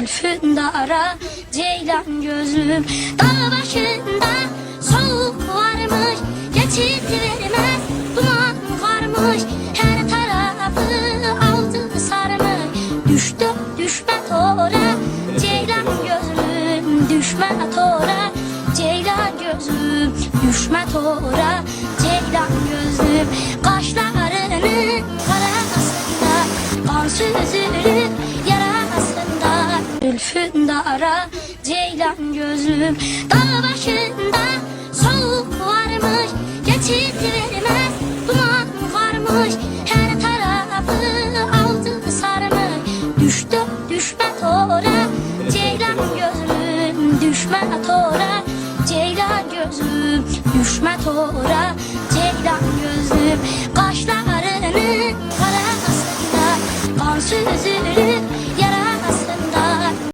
Zülfün dara ceylan gözlüm Dağ başında. Soğuk varmış Geçit vermez duman varmış. Her tarafı aldı sarmış. Düştü düşme tora ceylan gözlüm. Düşme tora ceylan gözlüm. Düşme tora ceylan gözlüm. Kaşlarının karasında Kan süzülür Zülfün dara ceylan gözlüm Dağ başında. Soğuk varmış Geçit vermez duman varmış. Her tarafı aldı sarmış. Düştü düşme tora ceylan gözlüm Düşme tora. Ceylan gözlüm Düşme tora ceylan gözlüm Kaşlarının karasında Kan süzülür